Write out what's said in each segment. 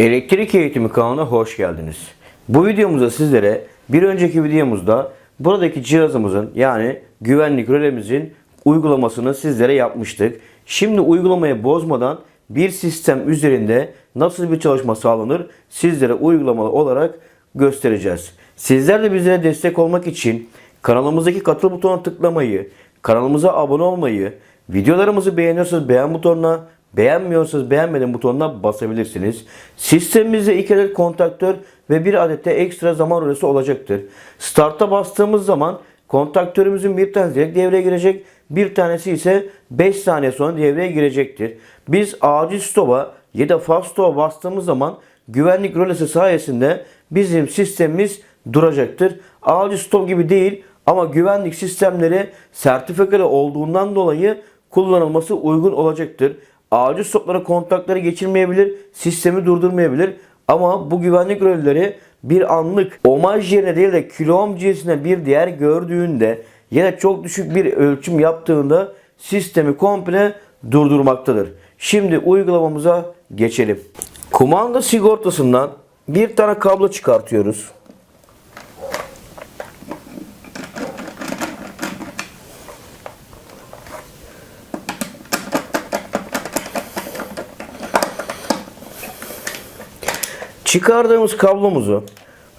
Elektrik eğitimi kanalına hoş geldiniz. Bu videomuzda sizlere bir önceki videomuzda buradaki cihazımızın yani güvenlik rölemizin uygulamasını sizlere yapmıştık. Şimdi uygulamayı bozmadan bir sistem üzerinde nasıl bir çalışma sağlanır sizlere uygulamalı olarak göstereceğiz. Sizler de bizlere destek olmak için kanalımızdaki katıl butonuna tıklamayı, kanalımıza abone olmayı, videolarımızı beğeniyorsanız beğen butonuna, beğenmiyorsanız beğenmedim butonuna basabilirsiniz. Sistemimizde 2 adet kontaktör ve 1 adet de ekstra zaman rölesi olacaktır. Start'a bastığımız zaman kontaktörümüzün bir tanesi direkt devreye girecek, bir tanesi ise 5 saniye sonra devreye girecektir. Biz acil stop'a ya da fast stop'a bastığımız zaman güvenlik rölesi sayesinde bizim sistemimiz duracaktır. Acil stop gibi değil ama güvenlik sistemleri sertifikalı olduğundan dolayı kullanılması uygun olacaktır. Acil stoplara kontakları geçirmeyebilir, sistemi durdurmayabilir. Ama bu güvenlik rölleri bir anlık omaj yerine değil de kilo ohm cinsine bir değer gördüğünde ya da çok düşük bir ölçüm yaptığında sistemi komple durdurmaktadır. Şimdi uygulamamıza geçelim. Kumanda sigortasından bir tane kablo çıkartıyoruz. Çıkardığımız kablomuzu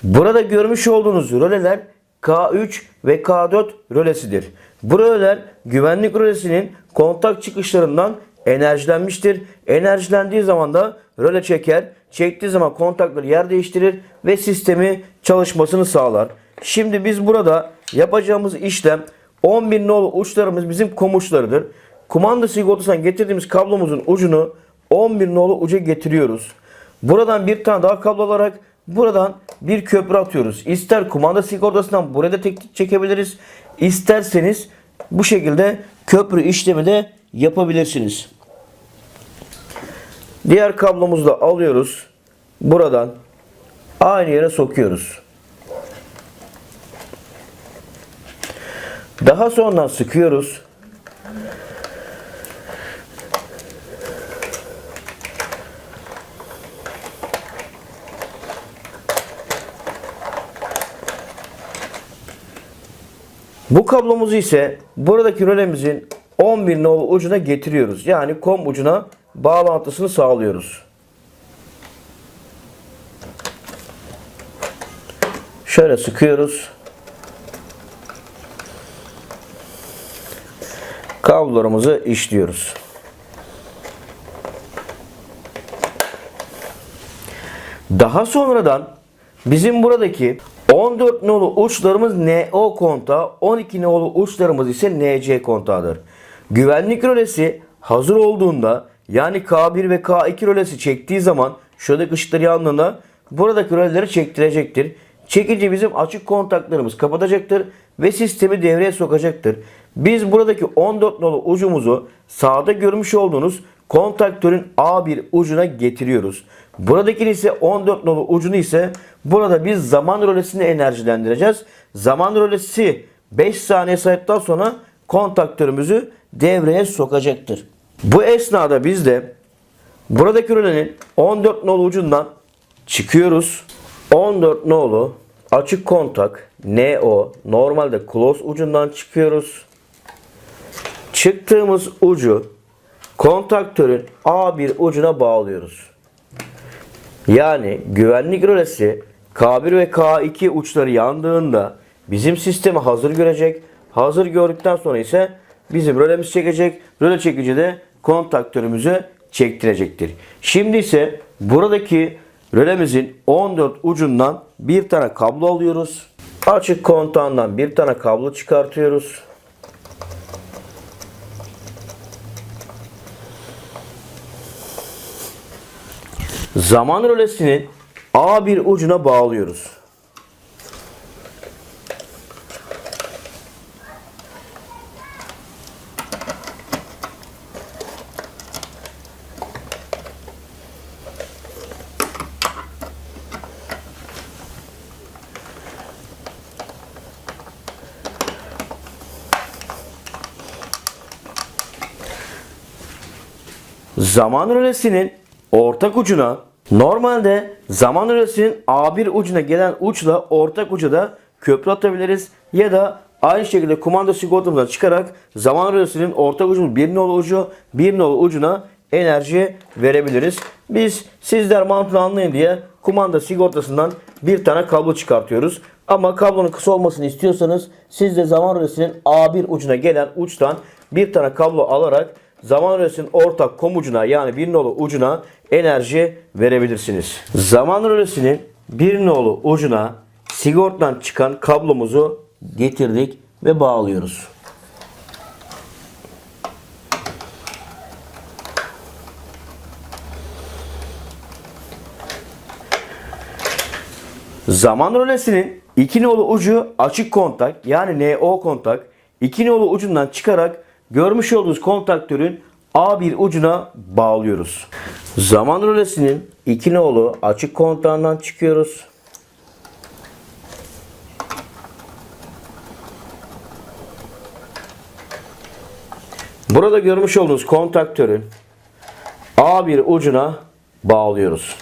burada görmüş olduğunuz röleler K3 ve K4 rölesidir. Bu röleler güvenlik rölesinin kontak çıkışlarından enerjilenmiştir. Enerjilendiği zaman da röle çeker. Çektiği zaman kontakları yer değiştirir ve sistemi çalışmasını sağlar. Şimdi biz burada yapacağımız işlem 11 nolu uçlarımız bizim komuçlarıdır. Kumanda sigortasından getirdiğimiz kablomuzun ucunu 11 nolu uca getiriyoruz. Buradan bir tane daha kablo alarak buradan bir köprü atıyoruz. İster kumanda sigortasından buraya da tek çekebiliriz. İsterseniz bu şekilde köprü işlemi de yapabilirsiniz. Diğer kablomuzu da alıyoruz. Buradan aynı yere sokuyoruz. Daha sonra sıkıyoruz. Bu kablomuzu ise buradaki rölemizin 11 nolu ucuna getiriyoruz. Yani kom ucuna bağlantısını sağlıyoruz. Şöyle sıkıyoruz. Kablolarımızı işliyoruz. Daha sonradan bizim buradaki 14 nolu uçlarımız NO kontağı, 12 nolu uçlarımız ise NC kontağıdır. Güvenlik rölesi hazır olduğunda yani K1 ve K2 rölesi çektiği zaman şuradaki ışıkları yandığında buradaki röleleri çektirecektir. Çekince bizim açık kontaklarımız kapatacaktır ve sistemi devreye sokacaktır. Biz buradaki 14 nolu ucumuzu sağda görmüş olduğunuz kontaktörün A1 ucuna getiriyoruz. Buradaki ise 14 nolu ucunu ise burada biz zaman rölesini enerjilendireceğiz. Zaman rölesi 5 saniye saydıktan sonra kontaktörümüzü devreye sokacaktır. Bu esnada biz de buradaki rölenin 14 nolu ucundan çıkıyoruz. 14 nolu açık kontak NO normalde close ucundan çıkıyoruz. Çıktığımız ucu kontaktörün A1 ucuna bağlıyoruz. Yani güvenlik rölesi K1 ve K2 uçları yandığında bizim sistemi hazır görecek. Hazır gördükten sonra ise bizim rölemiz çekecek. Röle çekici de kontaktörümüzü çektirecektir. Şimdi ise buradaki rölemizin 14 ucundan bir tane kablo alıyoruz. Açık kontağından bir tane kablo çıkartıyoruz. Zaman rölesinin A1 ucuna bağlıyoruz. Zaman rölesinin ortak ucuna Normalde zaman rölesinin A1 ucuna gelen uçla ortak uca da köprü atabiliriz ya da aynı şekilde kumanda sigortamızdan çıkarak zaman rölesinin ortak ucumuz bir nolu ucu bir nolu ucuna enerji verebiliriz. Biz sizler mantığını anlayın diye kumanda sigortasından bir tane kablo çıkartıyoruz. Ama kablonun kısa olmasını istiyorsanız siz de zaman rölesinin A1 ucuna gelen uçtan bir tane kablo alarak zaman rölesinin ortak kom ucuna yani bir nolu ucuna enerji verebilirsiniz. Zaman rölesinin bir nolu ucuna sigortadan çıkan kablomuzu getirdik ve bağlıyoruz. Zaman rölesinin iki nolu ucu açık kontak yani NO kontak. iki nolu ucundan çıkarak görmüş olduğunuz kontaktörün A1 ucuna bağlıyoruz. Zaman rölesinin iki nolu açık kontağından çıkıyoruz. Burada görmüş olduğunuz kontaktörün A1 ucuna bağlıyoruz.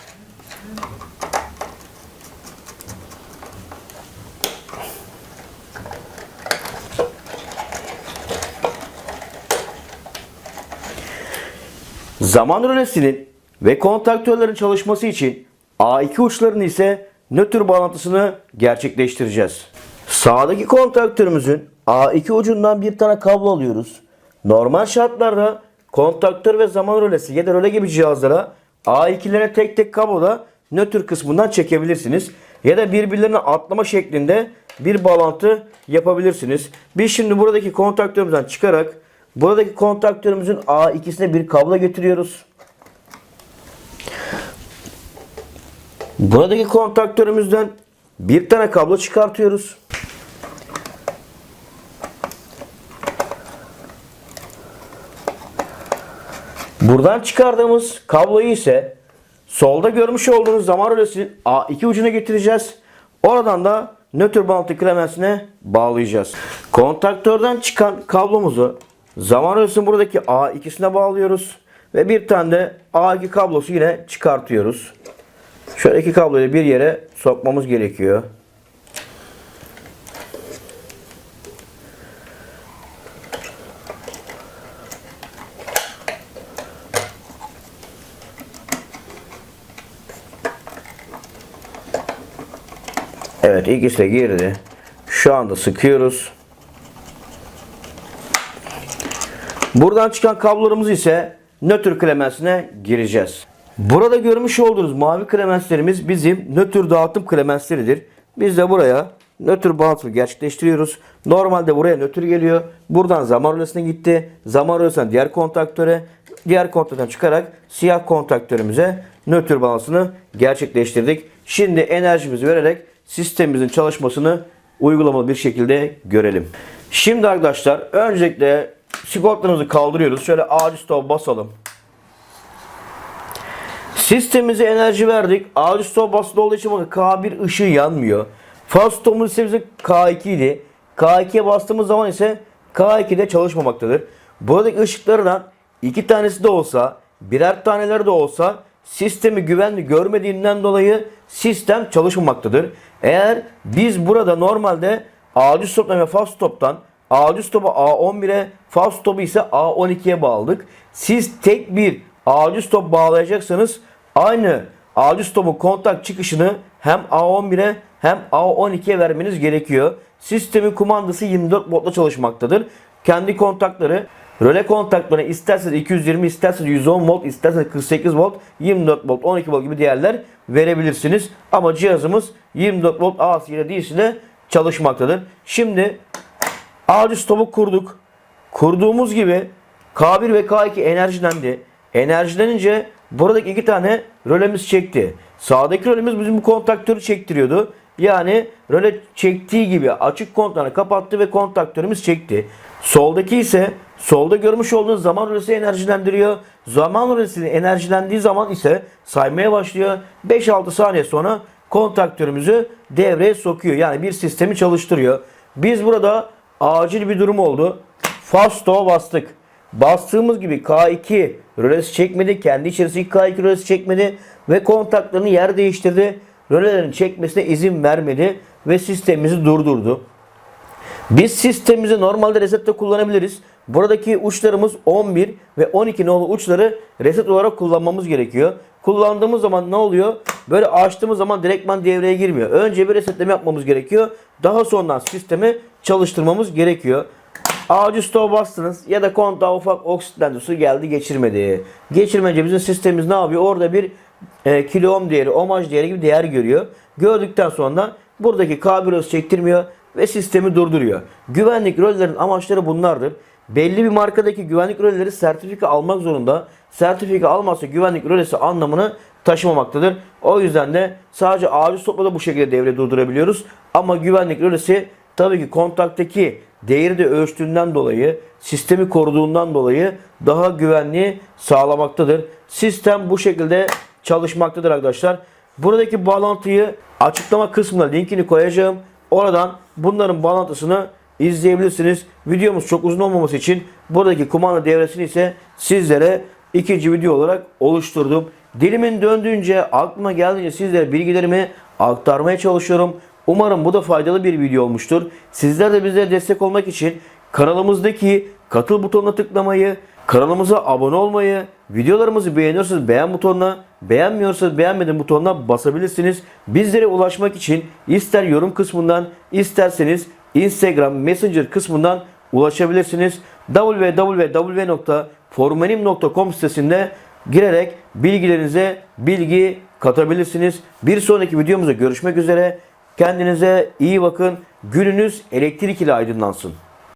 Zaman rölesinin ve kontaktörlerin çalışması için A2 uçlarını ise nötr bağlantısını gerçekleştireceğiz. Sağdaki kontaktörümüzün A2 ucundan bir tane kablo alıyoruz. Normal şartlarda kontaktör ve zaman rölesi ya da röle gibi cihazlara A2'lere tek tek kabloda nötr kısmından çekebilirsiniz. Ya da birbirlerine atlama şeklinde bir bağlantı yapabilirsiniz. Biz şimdi buradaki kontaktörümüzden çıkarak buradaki kontaktörümüzün A2'sine bir kablo getiriyoruz. Buradaki kontaktörümüzden bir tane kablo çıkartıyoruz. Buradan çıkardığımız kabloyu ise solda görmüş olduğunuz zaman rölesinin A2 ucuna getireceğiz. Oradan da nötr bağlantı klemensine bağlayacağız. Kontaktörden çıkan kablomuzu zaman rölesinin buradaki A2'sine bağlıyoruz. Ve bir tane de A2 kablosu yine çıkartıyoruz. Şöyle iki kabloyu bir yere sokmamız gerekiyor. Evet ikisi de girdi. Şu anda sıkıyoruz. Buradan çıkan kablolarımız ise nötr klemensine gireceğiz. Burada görmüş olduğunuz mavi klemenslerimiz bizim nötr dağıtım klemensleridir. Biz de buraya nötr bağlantı gerçekleştiriyoruz. Normalde buraya nötr geliyor. Buradan zaman rölesine gitti. Zaman rölesinden diğer kontaktöre, diğer kontaktörden çıkarak siyah kontaktörümüze nötr bağlantısını gerçekleştirdik. Şimdi enerjimizi vererek sistemimizin çalışmasını uygulamalı bir şekilde görelim. Şimdi arkadaşlar öncelikle sigortamızı kaldırıyoruz. Şöyle ağacı stop basalım. Sistemimize enerji verdik. Ağacı stop basılı olduğu için bakın K1 ışığı yanmıyor. Faz stopumuz ise bizim K2 idi. K2'ye bastığımız zaman ise K2'de çalışmamaktadır. Buradaki ışıklardan iki tanesi de olsa, birer taneler de olsa sistemi güvenli görmediğinden dolayı sistem çalışmamaktadır. Eğer biz burada normalde ağacı stoptan ve faz stoptan ağacı stopu A11'e faz stopu ise A12'ye bağladık. Siz tek bir ağacı stop bağlayacaksanız aynı ağacı stopun kontak çıkışını hem A11'e hem A12'ye vermeniz gerekiyor. Sistemin kumandası 24 voltla çalışmaktadır. Kendi kontakları Röle kontaklarına isterseniz 220, isterseniz 110 volt, isterseniz 48 volt, 24 volt, 12 volt gibi değerler verebilirsiniz. Ama cihazımız 24 volt AC ile DC ile çalışmaktadır. Şimdi ağacı stopu kurduk. Kurduğumuz gibi K1 ve K2 enerjilendi. Enerjilenince buradaki iki tane rölemiz çekti. Sağdaki rölemiz bizim bu kontaktörü çektiriyordu. Yani röle çektiği gibi açık kontağını kapattı ve kontaktörümüz çekti. Soldaki ise solda görmüş olduğunuz zaman rölesi enerjilendiriyor. Zaman rölesi enerjilendiği zaman ise saymaya başlıyor. 5-6 saniye sonra kontaktörümüzü devreye sokuyor. Yani bir sistemi çalıştırıyor. Biz burada acil bir durum oldu. Fasto bastık. Bastığımız gibi K2 rölesi çekmedi. Kendi içerisindeki K2 rölesi çekmedi. Ve kontaklarını yer değiştirdi. Rölelerin çekmesine izin vermedi. Ve sistemimizi durdurdu. Biz sistemimizi normalde resette kullanabiliriz. Buradaki uçlarımız 11 ve 12 nolu uçları reset olarak kullanmamız gerekiyor. Kullandığımız zaman ne oluyor? Böyle açtığımız zaman direktman devreye girmiyor. Önce bir resetleme yapmamız gerekiyor. Daha sonra sistemi çalıştırmamız gerekiyor. Ağacı stoğa bastınız ya da kontağa ufak oksitlendi su geldi geçirmedi. Geçirmeyince bizim sistemimiz ne yapıyor? Orada bir e, kilo ohm değeri, ohmaj değeri gibi değer görüyor. Gördükten sonra buradaki kablosu çektirmiyor ve sistemi durduruyor. Güvenlik rollerin amaçları bunlardır. Belli bir markadaki güvenlik rolleri sertifika almak zorunda. Sertifika almazsa güvenlik rolesi anlamını taşımamaktadır. O yüzden de sadece ağacı toplada bu şekilde devre durdurabiliyoruz. Ama güvenlik rolesi tabii ki kontaktaki değeri de ölçtüğünden dolayı, sistemi koruduğundan dolayı daha güvenliği sağlamaktadır. Sistem bu şekilde çalışmaktadır arkadaşlar. Buradaki bağlantıyı açıklama kısmına linkini koyacağım. Oradan bunların bağlantısını izleyebilirsiniz. Videomuz çok uzun olmaması için buradaki kumanda devresini ise sizlere ikinci video olarak oluşturdum. Dilimin döndüğünce aklıma geldiğince sizlere bilgilerimi aktarmaya çalışıyorum. Umarım bu da faydalı bir video olmuştur. Sizler de bizlere destek olmak için kanalımızdaki katıl butonuna tıklamayı, kanalımıza abone olmayı, videolarımızı beğeniyorsanız beğen butonuna, beğenmiyorsanız beğenmedim butonuna basabilirsiniz. Bizlere ulaşmak için ister yorum kısmından isterseniz Instagram Messenger kısmından ulaşabilirsiniz. www.formenim.com sitesinde girerek bilgilerinize bilgi katabilirsiniz. Bir sonraki videomuzda görüşmek üzere. Kendinize iyi bakın. Gününüz elektrik ile aydınlansın.